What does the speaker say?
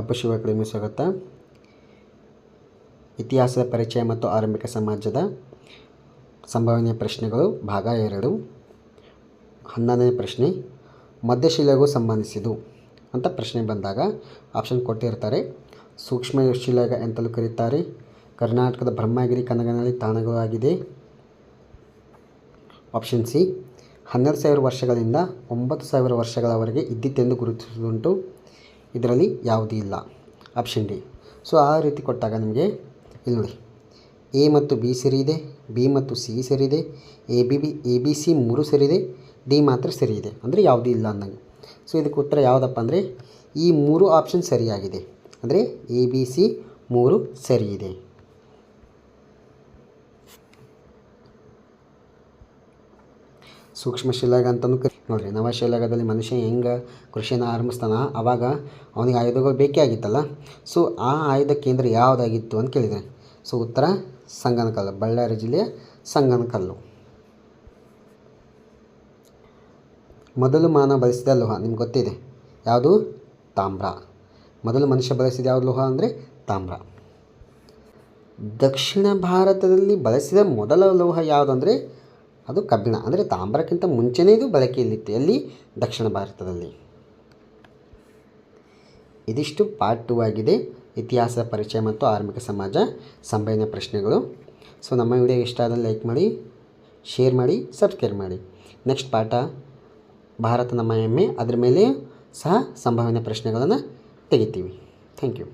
ಹಬ್ಬ ಶಿವ ಕಡಿಮೆ ಸ್ವಾಗತ. ಇತಿಹಾಸದ ಪರಿಚಯ ಮತ್ತು ಆರಂಭಿಕ ಸಮಾಜದ ಸಂಭವನೀಯ ಪ್ರಶ್ನೆಗಳು, ಭಾಗ ಎರಡು. ಹನ್ನೊಂದನೇ ಪ್ರಶ್ನೆ, ಮಧ್ಯಶಿಲೆಗೂ ಸಂಬಂಧಿಸಿದು ಅಂತ ಪ್ರಶ್ನೆ ಬಂದಾಗ ಆಪ್ಷನ್ ಕೊಟ್ಟಿರ್ತಾರೆ. ಸೂಕ್ಷ್ಮ ಶಿಲೆಗ ಎಂತಲೂ ಕರೀತಾರೆ? ಕರ್ನಾಟಕದ ಬ್ರಹ್ಮಗಿರಿ ಕನಗನಲ್ಲಿ ತಾಣಗಳು ಆಗಿದೆ. ಆಪ್ಷನ್ ಸಿ ಹನ್ನೆರಡು ಸಾವಿರ ವರ್ಷಗಳಿಂದ ಒಂಬತ್ತು ಸಾವಿರ ವರ್ಷಗಳವರೆಗೆ ಇದ್ದಿತ್ತೆಂದು ಗುರುತಿಸುವುದುಂಟು ಇದರಲ್ಲಿ ಯಾವುದೂ ಇಲ್ಲ. ಆಪ್ಷನ್ ಡಿ ಸೊ ಆ ರೀತಿ ಕೊಟ್ಟಾಗ ನಿಮಗೆ ಇಲ್ಲಿ ನೋಡಿ. ಎ ಮತ್ತು ಬಿ ಸರಿ ಇದೆ ಬಿ ಮತ್ತು ಸಿ ಸರಿ ಇದೆ A B B A B C ಮೂರು ಸರಿ ಇದೆ ಡಿ ಮಾತ್ರ ಸರಿ ಇದೆ ಅಂದರೆ ಯಾವುದೂ ಇಲ್ಲ ಅಂದಂಗೆ. ಸೊ ಇದಕ್ಕೆ ಉತ್ತರ ಯಾವುದಪ್ಪ ಅಂದರೆ ಈ ಮೂರು ಆಪ್ಷನ್ ಸರಿಯಾಗಿದೆ. ಅಂದರೆ ಎ ಬಿ ಸಿ ಮೂರು ಸರಿ ಇದೆ ಸೂಕ್ಷ್ಮ ಶಿಲಾಗ ಅಂತಲೂ ಕರಿ ನೋಡಿರಿ ನವಶಿಲಾಗದಲ್ಲಿ ಮನುಷ್ಯ ಹೆಂಗೆ ಕೃಷಿನ ಆರಂಭಿಸ್ತಾನ? ಆವಾಗ ಅವನಿಗೆ ಆಯುಧಗಳು ಬೇಕೇ ಆಗಿತ್ತಲ್ಲ? ಸೊ, ಆ ಆಯುಧ ಕೇಂದ್ರ ಯಾವುದಾಗಿತ್ತು ಅಂತ ಕೇಳಿದರೆ, ಸೊ ಉತ್ತರ ಸಂಗನಕಲ್ಲು, ಬಳ್ಳಾರಿ ಜಿಲ್ಲೆಯ ಸಂಗನಕಲ್ಲು. ಮೊದಲು ಮಾನವ ಬಳಸಿದ ಲೋಹ, ನಿಮ್ಗೆ ಗೊತ್ತಿದೆ? ಯಾವುದು? ತಾಮ್ರ. ಮೊದಲು ಮನುಷ್ಯ ಬಳಸಿದ ಯಾವುದು ಲೋಹ ಅಂದರೆ ತಾಮ್ರ. ದಕ್ಷಿಣ ಭಾರತದಲ್ಲಿ ಬಳಸಿದ ಮೊದಲ ಲೋಹ ಯಾವುದು ಅಂದರೆ ಅದು ಕಬ್ಬಿಣ. ಅಂದರೆ ತಾಮ್ರಕ್ಕಿಂತ ಮುಂಚೆನೇ ಇದು ಬಳಕೆಯಲ್ಲಿತ್ತು ಎಲ್ಲಿ ದಕ್ಷಿಣ ಭಾರತದಲ್ಲಿ. ಇದಿಷ್ಟು ಪಾರ್ಟ್ ಟೂ ಆಗಿದೆ. ಇತಿಹಾಸ, ಪರಿಚಯ ಮತ್ತು ಆರ್ಮಿಕ ಸಮಾಜ ಸಂಭವನ ಪ್ರಶ್ನೆಗಳು. ಸೊ ನಮ್ಮ ವಿಡಿಯೋ ಇಷ್ಟ ಆದರೆ ಲೈಕ್ ಮಾಡಿ ಶೇರ್ ಮಾಡಿ ಸಬ್ಸ್ಕ್ರೈಬ್ ಮಾಡಿ. ನೆಕ್ಸ್ಟ್ ಪಾಠ ಭಾರತ ನಮ್ಮ ಹೆಮ್ಮೆ. ಅದ್ರ ಮೇಲೆ ಸಹ ಸಂಭಾವನೆ ಪ್ರಶ್ನೆಗಳನ್ನು ತೆಗಿತೀವಿ. Thank you